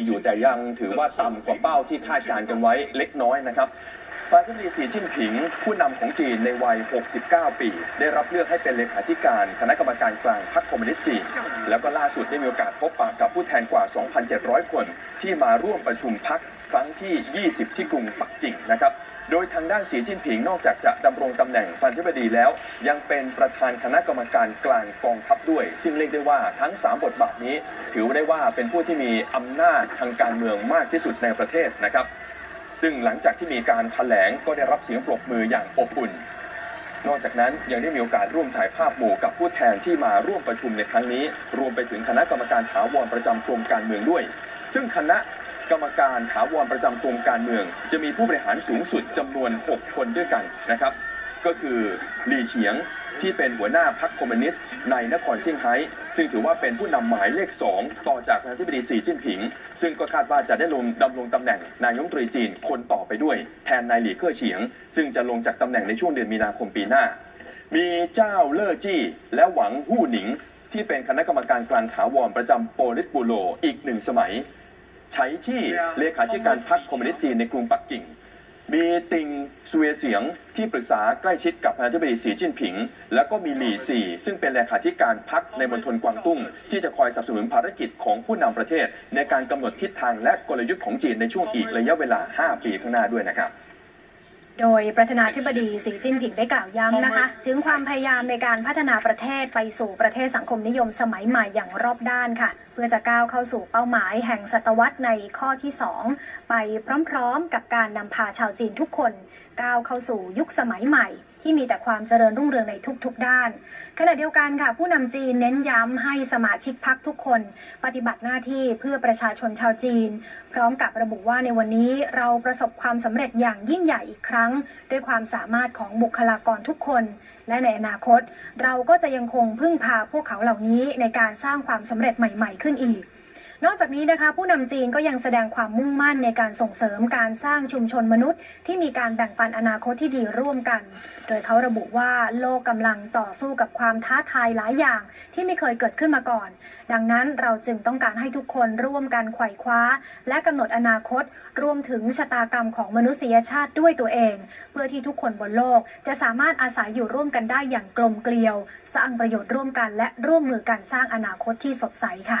ีอยู่แต่ยังถือว่าต่ำกว่าเป้าที่คาดการณ์กันไว้เล็กน้อยนะครับประธานาธิบดีสีจิ้นผิง ผู้นำของจีนในวัย 69 ปี ได้รับเลือกให้เป็นเลขาธิการคณะกรรมการกลางพรรคคอมมิวนิสต์จีน แล้วก็ล่าสุดได้มีโอกาสพบปะกับผู้แทนกว่า 2,700 คน ที่มาร่วมประชุมพรรคครั้งที่ 20 ที่กรุงปักกิ่งนะครับ โดยทางด้านสีจิ้นผิงนอกจากจะดำรงตำแหน่งประธานาธิบดีแล้ว ยังเป็นประธานคณะกรรมการกลางกองทัพด้วย ซึ่งเรียกได้ว่าทั้ง 3 บทบาทนี้ ถือได้ว่าเป็นผู้ที่มีอำนาจทางการเมืองมากที่สุดในประเทศนะครับ ซึ่งหลังจากที่มีการแถลงก็ได้รับเสียงปรบมืออย่างอบอุ่น นอกจากนั้นยังได้มีโอกาสร่วมถ่ายภาพหมู่กับผู้แทนที่มาร่วมประชุมในครั้งนี้ รวมไปถึงคณะกรรมการถาวรประจำกรมการเมืองด้วย ซึ่งคณะ กรรมการถาวรประจำกรมการเมือง จะมีผู้บริหารสูงสุดจำนวน 6 คนด้วยกันนะครับ ก็คือหลี่เฉียงที่เป็นหัวหน้าพรรคคอมมิวนิสต์ในนครเซี่ยงไฮ้ซึ่งถือว่าเป็นผู้นำหมายเลข 2 ต่อจากประธานาธิบดีสีจิ้นผิง ซึ่งก็คาดว่าจะได้ลงดำรงตำแหน่งนายกรัฐมนตรีจีนคนต่อไปด้วย แทนนายหลี่เค่อเฉียง ซึ่งจะลงจากตำแหน่งในช่วงเดือนมีนาคมปีหน้า มีเจ้าเล่อจี้ และหวังหู้หนิง ที่เป็นคณะกรรมการกลางถาวรประจำโปลิตบูโรอีกหนึ่งสมัย ใช้ที่เลขาธิการพรรคคอมมิวนิสต์จีนในกรุงปักกิ่ง มีติงซเวเสียงที่ปรึกษาใกล้ชิดกับประธานาธิบดีสีจิ้นผิง แล้วก็มีหลี่ซีซึ่งเป็นเลขาธิการพรรคในมณฑลกวางตุ้ง ที่จะคอยสนับสนุนภารกิจของผู้นำประเทศ ในการกำหนดทิศทางและกลยุทธ์ของจีนในช่วงอีกระยะเวลา 5 ปีข้างหน้าด้วยนะครับ โดยประธานาธิบดีสีจิ้นผิงได้กล่าวย้ำนะคะ ถึงความพยายามในการพัฒนาประเทศไปสู่ประเทศสังคมนิยมสมัยใหม่อย่างรอบด้านค่ะ เพื่อจะก้าวเข้าสู่เป้าหมายแห่งศตวรรษในข้อที่ 2 ไปพร้อมๆ กับการนำพาชาวจีนทุกคน ก้าวเข้าสู่ยุคสมัยใหม่ ที่มีแต่ความเจริญรุ่งเรืองในทุกๆด้าน ขณะเดียวกันค่ะ ผู้นำจีนเน้นย้ำให้สมาชิกพรรคทุกคน ปฏิบัติหน้าที่เพื่อประชาชนชาวจีน พร้อมกับระบุว่าในวันนี้เราประสบความสำเร็จอย่างยิ่งใหญ่อีกครั้ง ด้วยความสามารถของบุคลากรทุกคน และในอนาคต เราก็จะยังคงพึ่งพาพวกเขาเหล่านี้ในการสร้างความสำเร็จใหม่ ๆ ขึ้นอีก นอกจากนี้นะคะ ผู้นำจีนก็ยังแสดงความมุ่งมั่นในการส่งเสริมการสร้างชุมชนมนุษย์ ที่มีการแบ่งปันอนาคตที่ดีร่วมกัน โดยเขาระบุว่าโลกกำลังต่อสู้กับความท้าทายหลายอย่างที่ไม่เคยเกิดขึ้นมาก่อน ดังนั้นเราจึงต้องการให้ทุกคนร่วมกันไขว่คว้า และกำหนดอนาคต รวมถึงชะตากรรมของมนุษยชาติด้วยตัวเอง เพื่อที่ทุกคนบนโลกจะสามารถอาศัยอยู่ร่วมกันได้อย่างกลมเกลียว สร้างประโยชน์ร่วมกันและร่วมมือกันสร้างอนาคตที่สดใสค่ะ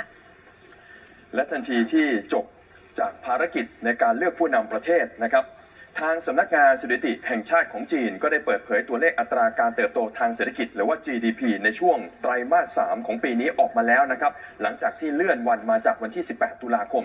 และทันทีที่จบจากภารกิจในการเลือกผู้นำประเทศนะครับ ทางสำนักงานสถิติแห่งชาติของจีน ก็ได้เปิดเผยตัวเลขอัตราการเติบโตทางเศรษฐกิจ หรือว่า GDP ในช่วงไตรมาส 3 ของปีนี้ออกมาแล้วนะครับ หลังจากที่เลื่อนวันมาจากวันที่ 18 ตุลาคม